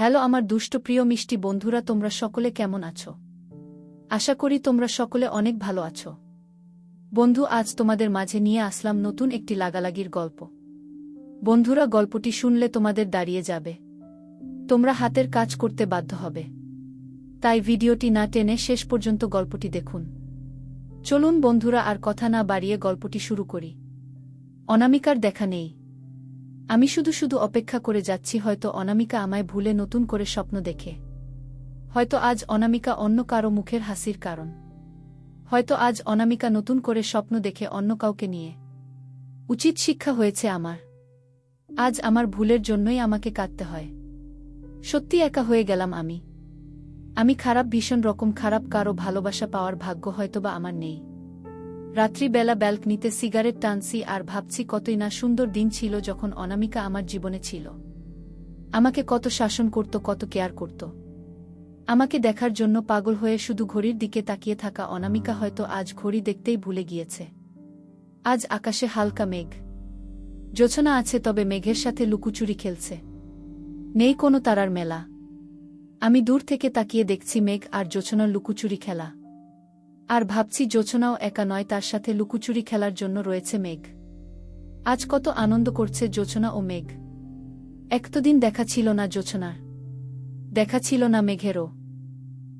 Hello আমার দুষ্ট প্রিয় মিষ্টি বন্ধুরা, তোমরা সকলে কেমন আছো? আশা করি তোমরা সকলে অনেক ভালো আছো। বন্ধু, আজ তোমাদের মাঝে নিয়ে আসলাম নতুন একটি লাগালাগির গল্প। বন্ধুরা, গল্পটি শুনলে তোমাদের দাঁড়িয়ে যাবে। তোমরা হাতের কাজ করতে বাধ্য হবে। তাই ভিডিওটি না টেনে শেষ পর্যন্ত গল্পটি দেখুন। চলুন বন্ধুরা, আর কথা না বাড়িয়ে গল্পটি শুরু করি। অনামিকার দেখা নেই। আমি শুধু শুধু অপেক্ষা করে যাচ্ছি, হয়তো অনামিকা আমায় ভুলে নতুন করে স্বপ্ন দেখে। হয়তো আজ অনামিকা অন্য কারও মুখের হাসির কারণ। হয়তো আজ অনামিকা নতুন করে স্বপ্ন দেখে অন্য কাউকে নিয়ে। উচিত শিক্ষা হয়েছে আমার। আজ আমার ভুলের জন্যই আমাকে কাঁদতে হয়। সত্যি একা হয়ে গেলাম আমি। আমি খারাপ ভীষণ রকম খারাপ কারও ভালোবাসা পাওয়ার ভাগ্য হয়তোবা আমার নেই। রাত্রিবেলা ব্যালকনিতে সিগারেট টানছি আর ভাবছি কতই না সুন্দর দিন ছিল যখন অনামিকা আমার জীবনে ছিল। আমাকে কত শাসন করত, কত কেয়ার করত। আমাকে দেখার জন্য পাগল হয়ে শুধু ঘড়ির দিকে তাকিয়ে থাকা অনামিকা হয়তো আজ ঘড়ি দেখতেই ভুলে গিয়েছে। আজ আকাশে হালকা মেঘ। জোছনা আছে তবে মেঘের সাথে লুকুচুরি খেলছে। নেই কোনো তারার মেলা। আমি দূর থেকে তাকিয়ে দেখছি মেঘ আর জোছনার লুকুচুরি খেলা। আর ভাবছি জোছনাও একা নয়, তার সাথে লুকুচুরি খেলার জন্য রয়েছে মেঘ। আজ কত আনন্দ করছে জোছনা ও মেঘ। একতদিন দেখা ছিল না জোছনার। দেখা ছিল না মেঘেরও।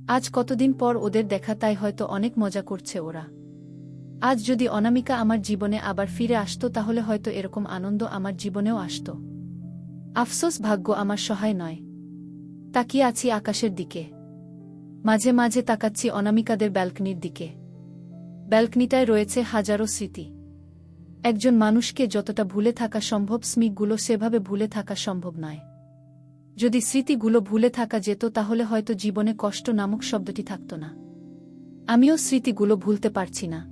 আজ কতদিন পর ওদের দেখা, তাই হয়তো অনেক মজা করছে ওরা। আজ যদি অনামিকা আমার জীবনে আবার ফিরে আসতো, তাহলে হয়তো এরকম আনন্দ আমার জীবনেও আসত। আফসোস, ভাগ্য আমার সহায় নয়। তাকিয়ে আছি আকাশের দিকে। মাঝে মাঝে তাকাচ্ছি অনামিকাদের ব্যালকনির দিকে। ব্যালকনিটায় রয়েছে হাজারো স্মৃতি। একজন মানুষকে যতটা ভুলে থাকা সম্ভব স্মিকগুলো সেভাবে ভুলে থাকা সম্ভব নয়। যদি স্মৃতিগুলো ভুলে থাকা যেত, তাহলে হয়তো জীবনে কষ্ট নামক শব্দটি থাকত না। আমিও স্মৃতিগুলো ভুলতে পারছি না।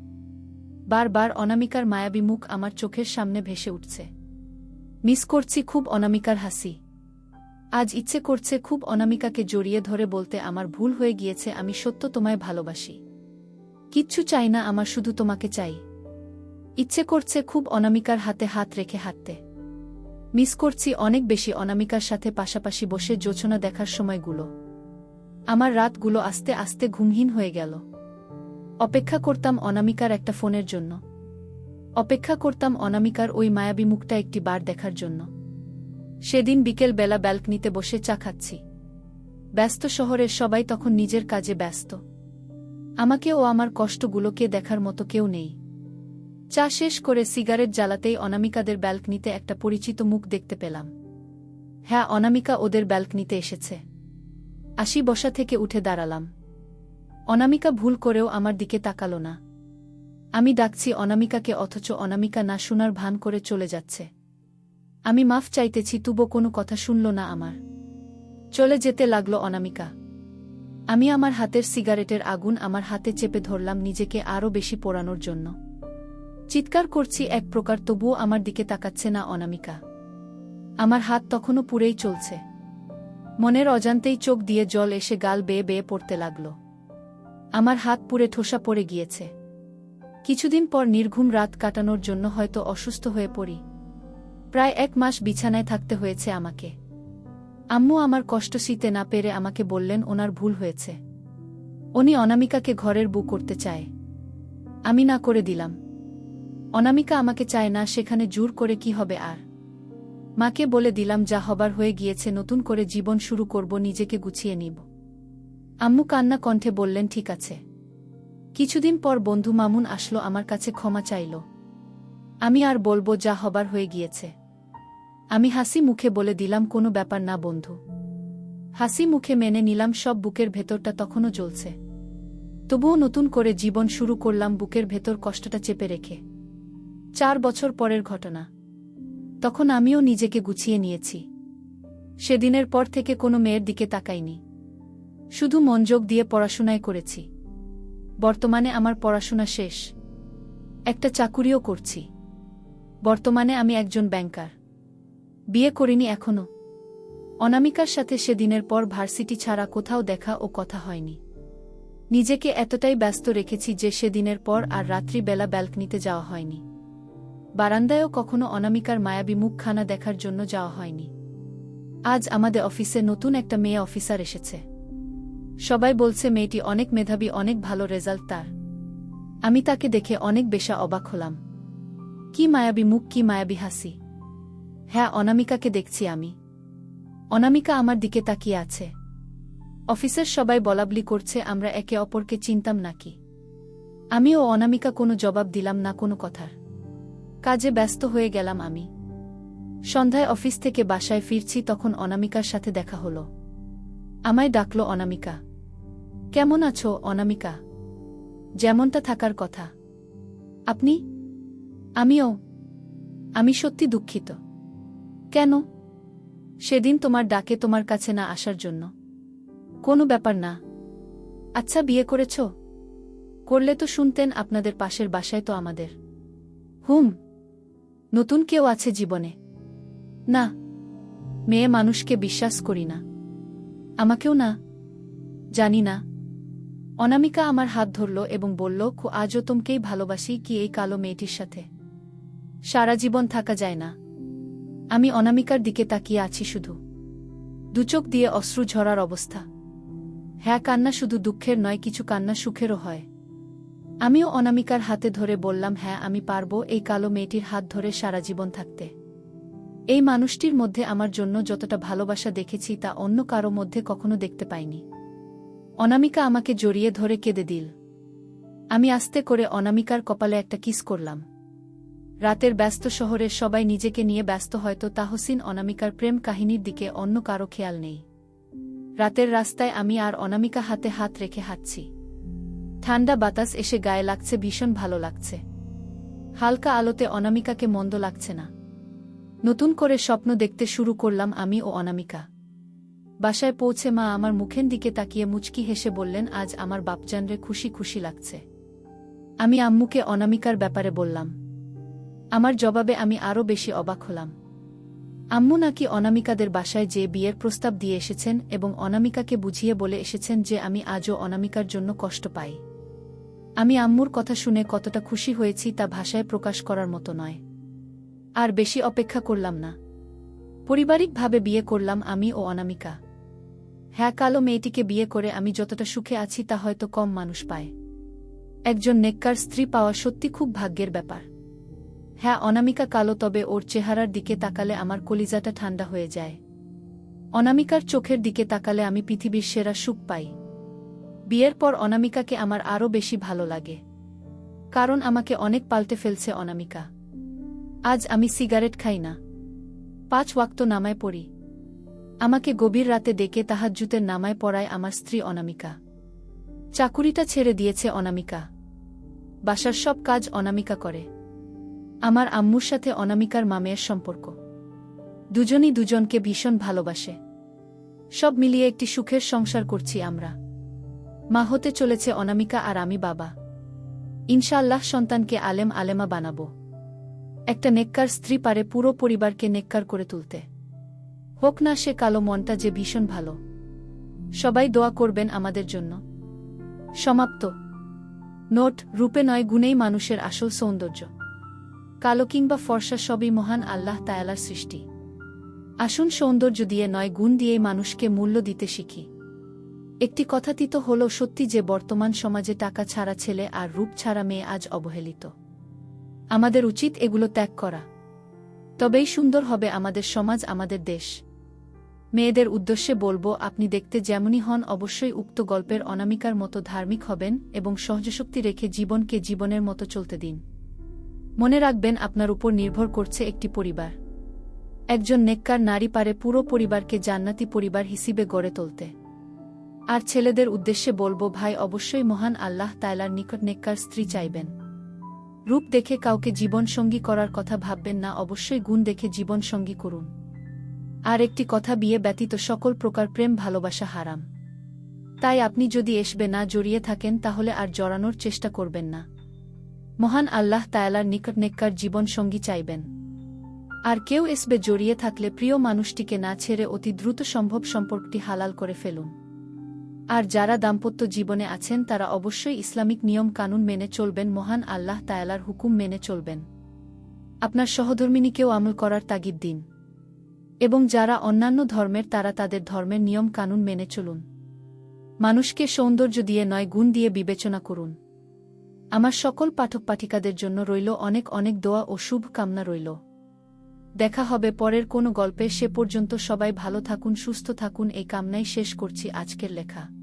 বারবার অনামিকার মায়াবী মুখ আমার চোখের সামনে ভেসে উঠছে। মিস করছি খুব অনামিকার হাসি। আজ ইচ্ছে করছে খুব অনামিকাকে জড়িয়ে ধরে বলতে আমার ভুল হয়ে গিয়েছে, আমি সত্য তোমায় ভালোবাসি। কিচ্ছু চাই না, আমার শুধু তোমাকে চাই। ইচ্ছে করছে খুব অনামিকার হাতে হাত রেখে হাঁটতে। মিস করছি অনেক বেশি অনামিকার সাথে পাশাপাশি বসে জোছনা দেখার সময়গুলো। আমার রাতগুলো আস্তে আস্তে ঘুমহীন হয়ে গেল। অপেক্ষা করতাম অনামিকার একটা ফোনের জন্য। অপেক্ষা করতাম অনামিকার ওই মায়াবী মুখটা একটি বার দেখার জন্য। সেদিন বিকেল বেলা ব্যালকনিতে বসে চা খাচ্ছি। ব্যস্ত শহরের সবাই তখন নিজের কাজে ব্যস্ত। আমাকে ও আমার কষ্টগুলোকে দেখার মতো কেউ নেই। চা শেষ করে সিগারেট জ্বালাতেই অনামিকাদের ব্যালকনিতে একটা পরিচিত মুখ দেখতে পেলাম। হ্যাঁ অনামিকা ওদের ব্যালকনিতে এসেছে। আসি বসা থেকে উঠে দাঁড়ালাম। অনামিকা ভুল করেও আমার দিকে তাকালো না। আমি ডাকছি অনামিকাকে, অথচ অনামিকা না শোনার ভান করে চলে যাচ্ছে। আমি মাফ চাইতেছি, তুবো কোনো কথা শুনল না আমার। চলে যেতে লাগল অনামিকা। আমি আমার হাতের সিগারেটের আগুন আমার হাতে চেপে ধরলাম নিজেকে আরও বেশি পোড়ানোর জন্য। চিৎকার করছি এক প্রকার, তবুও আমার দিকে তাকাচ্ছে না অনামিকা। আমার হাত তখনও পুরেই চলছে। মনের অজান্তেই চোখ দিয়ে জল এসে গাল বেয়ে বেয়ে পড়তে লাগল। আমার হাত পুরে ঠোসা পড়ে গিয়েছে। কিছুদিন পর নির্ঘুম রাত কাটানোর জন্য হয়তো অসুস্থ হয়ে পড়ি। প্রায় এক মাস বিছানায় থাকতে হয়েছে আমাকে। আম্মু আমার কষ্ট শীতে না পেরে আমাকে বললেন, ওনার ভুল হয়েছে। উনি অনামিকাকে ঘরের বু করতে চায়। আমি না করে দিলাম। অনামিকা আমাকে চায় না, সেখানে জোর করে কি হবে আর? মাকে বলে দিলাম, যা হবার হয়ে গিয়েছে, নতুন করে জীবন শুরু করব, নিজেকে গুছিয়ে নিব। আম্মু কান্না কণ্ঠে বললেন, ঠিক আছে। কিছুদিন পর বন্ধু মামুন আসলো, আমার কাছে ক্ষমা চাইল। আমি আর বলব, যা হবার হয়ে গিয়েছে। আমি হাসি মুখে বলে দিলাম, কোনো ব্যাপার না বন্ধু। হাসি মুখে মেনে নিলাম, সব বুকের ভেতরটা তখনও জ্বলছে। তবুও নতুন করে জীবন শুরু করলাম, বুকের ভেতর কষ্টটা চেপে রেখে। চার বছর পরের ঘটনা। তখন আমিও নিজেকে গুছিয়ে নিয়েছি। সেদিনের পর থেকে কোনো মেয়ের দিকে তাকাইনি। শুধু মনযোগ দিয়ে পড়াশোনায় করেছি। বর্তমানে আমার পড়াশোনা শেষ। একটা চাকুরিও করছি। বর্তমানে আমি একজন ব্যাংকার। বিয়ে করিনি এখনও। অনামিকার সাথে সেদিনের পর ভার্সিটি ছাড়া কোথাও দেখা ও কথা হয়নি। নিজেকে এতটাই ব্যস্ত রেখেছি যে সেদিনের পর আর রাত্রিবেলা ব্যালকনিতে যাওয়া হয়নি। বারান্দায়ও কখনো অনামিকার মায়াবী মুখখানা দেখার জন্য যাওয়া হয়নি। আজ আমাদের অফিসে নতুন একটা মেয়ে অফিসার এসেছে। সবাই বলছে মেয়েটি অনেক মেধাবী, অনেক ভালো রেজাল্ট তার। আমি তাকে দেখে অনেক বেশা অবাক হলাম। কি মায়াবী মুখ, কি মায়াবী হাসি। হ্যাঁ অনামিকাকে দেখছি আমি। অনামিকা আমার দিকে তাকিয়ে আছে। অফিসের সবাই বলাবলি করছে, আমরা একে অপরকে চিনতাম নাকি? আমি ও অনামিকা কোনো জবাব দিলাম না কোনো কথার। কাজে ব্যস্ত হয়ে গেলাম আমি। সন্ধ্যায় অফিস থেকে বাসায় ফিরছি, তখন অনামিকার সাথে দেখা হলো। আমায় ডাকল অনামিকা। কেমন আছো, অনামিকা? যেমনটা থাকার কথা। আপনি? আমিও। আমি সত্যি দুঃখিত। কেন? সেদিন তোমার ডাকে তোমার কাছে না আসার জন্য। কোনো ব্যাপার না। আচ্ছা বিয়ে করেছ? করলে তো শুনতেন আপনাদের পাশের বাসায় তো আমাদের। হুম, নতুন কেউ আছে জীবনে। না, মেয়ে মানুষকে বিশ্বাস করি না। আমাকেও না। জানি না। অনামিকা আমার হাত ধরল এবং বলল, খু, আজও তোমকেই ভালোবাসি কি এই কালো মেয়েটির সাথে? সারা জীবন থাকা যায় না। আমি অনামিকার দিকে তাকিয়ে আছি শুধু। দুচোখ দিয়ে অশ্রু ঝরার অবস্থা। হ্যাঁ কান্না শুধু দুঃখের নয়, কিছু কান্না সুখেরও হয়। আমিও অনামিকার হাতে ধরে বললাম হ্যাঁ আমি পারব এই কালো মেয়েটির হাত ধরে সারা জীবন থাকতে। এই মানুষটির মধ্যে আমার জন্য যতটা ভালোবাসা দেখেছি তা অন্য কারও মধ্যে কখনো দেখতে পাইনি। অনামিকা আমাকে জড়িয়ে ধরে কেঁদে দিল। আমি আস্তে করে অনামিকার কপালে একটা কিস করলাম। রাতের ব্যস্ত শহরের সবাই নিজেকে নিয়ে ব্যস্ত হয়তো তাহসিন অনামিকার প্রেম কাহিনীর দিকে অন্য কারও খেয়াল নেই। রাতের রাস্তায় আমি আর অনামিকা হাতে হাত রেখে হাঁটছি। ঠান্ডা বাতাস এসে গায়ে লাগছে, ভীষণ ভালো লাগছে। হালকা আলোতে অনামিকাকে মন্দ লাগছে না। নতুন করে স্বপ্ন দেখতে শুরু করলাম আমি ও অনামিকা। বাসায় পৌঁছে মা আমার মুখের দিকে তাকিয়ে মুচকি হেসে বললেন, আজ আমার বাপজানরে খুশি খুশি লাগছে। আমি আম্মুকে অনামিকার ব্যাপারে বললাম আমার জবাবে আমি আরও বেশি অবাক হলাম। আম্মু নাকি অনামিকাদের বাসায় যে বিয়ের প্রস্তাব দিয়ে এসেছেন এবং অনামিকাকে বুঝিয়ে বলে এসেছেন যে আমি আজও অনামিকার জন্য কষ্ট পাই। আমি আম্মুর কথা শুনে কতটা খুশি হয়েছি তা ভাষায় প্রকাশ করার মতো নয়। আর বেশি অপেক্ষা করলাম না। পারিবারিকভাবে বিয়ে করলাম আমি ও অনামিকা। হ্যাঁ কালো মেয়েটিকে বিয়ে করে আমি যতটা সুখে আছি তা হয়তো কম মানুষ পায়। একজন নেককার স্ত্রী পাওয়া সত্যি খুব ভাগ্যের ব্যাপার। হ্যাঁ অনামিকা কালো, তবে ওর চেহারার দিকে তাকালে আমার কলিজাটা ঠান্ডা হয়ে যায়। অনামিকার চোখের দিকে তাকালে আমি পৃথিবীর সেরা সুখ পাই। বিয়ের পর অনামিকাকে আমার আরও বেশি ভালো লাগে। কারণ আমাকে অনেক পাল্টে ফেলছে অনামিকা। আজ আমি সিগারেট খাই না। পাঁচ ওয়াক্ত নামায় পড়ি। আমাকে গভীর রাতে ডেকে তাহার তাহাজ্জুতের নামায় পড়ায় আমার স্ত্রী অনামিকা। চাকুরিটা ছেড়ে দিয়েছে অনামিকা। বাসার সব কাজ অনামিকা করে। আমার আম্মুর সাথে অনামিকার মামের সম্পর্ক। দুজনই দুজনকে ভীষণ ভালোবাসে। সব মিলিয়ে একটি সুখের সংসার করছি আমরা। মা হতে চলেছে অনামিকা আর আমি বাবা। ইনশাআল্লাহ সন্তানকে আলেম আলেমা বানাবো। একটা নেককার স্ত্রী পারে পুরো পরিবারকে নেককার করে তুলতে। হোক না সে কালো মনটা যে ভীষণ ভালো। সবাই দোয়া করবেন আমাদের জন্য। সমাপ্ত। নোট, রূপে নয় গুণেই মানুষের আসল সৌন্দর্য। কালো কিংবা ফর্সা সবই মহান আল্লাহ তায়ালার সৃষ্টি। আসুন সৌন্দর্য দিয়ে নয় গুণ দিয়েই মানুষকে মূল্য দিতে শিখি। একটি কথাতীত হল সত্যি যে বর্তমান সমাজে টাকা ছাড়া ছেলে আর রূপ ছাড়া মেয়ে আজ অবহেলিত। আমাদের উচিত এগুলো ত্যাগ করা। তবেই সুন্দর হবে আমাদের সমাজ, আমাদের দেশ। মেয়েদের উদ্দেশ্যে বলব, আপনি দেখতে যেমনই হন, অবশ্যই উক্ত গল্পের অনামিকার মতো ধার্মিক হবেন এবং সহজশক্তি রেখে জীবনকে জীবনের মতো চলতে দিন। মনে রাখবেন আপনার উপর নির্ভর করছে একটি পরিবার। একজন নেককার নারী পারে পুরো পরিবারকে জান্নাতি পরিবার হিসিবে গড়ে তুলতে। আর ছেলেদের উদ্দেশ্যে বলব, ভাই, অবশ্যই মহান আল্লাহ তাইলার নিকট নেককার স্ত্রী চাইবেন। রূপ দেখে কাউকে জীবনসঙ্গী করার কথা ভাববেন না, অবশ্যই গুণ দেখে জীবনসঙ্গী করুন। আর একটি কথা বিয়ে ব্যতীত সকল প্রকার প্রেম, ভালোবাসা হারাম। তাই আপনি যদি এসবে না জড়িয়ে থাকেন, তাহলে আর জড়ানোর চেষ্টা করবেন না। মহান আল্লাহ তায়ালার নিকট নেককার জীবনসঙ্গী চাইবেন। আর কেউ এসবে জড়িয়ে থাকলে প্রিয় মানুষটিকে না ছেড়ে অতি দ্রুত সম্ভব সম্পর্কটি হালাল করে ফেলুন। আর যারা দাম্পত্য জীবনে আছেন, তারা অবশ্যই ইসলামিক নিয়ম কানুন মেনে চলবেন, মহান আল্লাহ তায়ালার হুকুম মেনে চলবেন। আপনার সহধর্মিনীকেও আমল করার তাগিদ দিন। এবং যারা অন্যান্য ধর্মের, তারা তাদের ধর্মের নিয়ম কানুন মেনে চলুন। মানুষকে সৌন্দর্য দিয়ে নয়, গুণ দিয়ে বিবেচনা করুন। আমার সকল পাঠক পাঠিকাদের জন্য রইল অনেক অনেক দোয়া ও শুভ কামনা রইল। দেখা হবে পরের কোনো গল্পে, সে পর্যন্ত সবাই ভালো থাকুন, সুস্থ থাকুন, এই কামনাই শেষ করছি আজকের লেখা।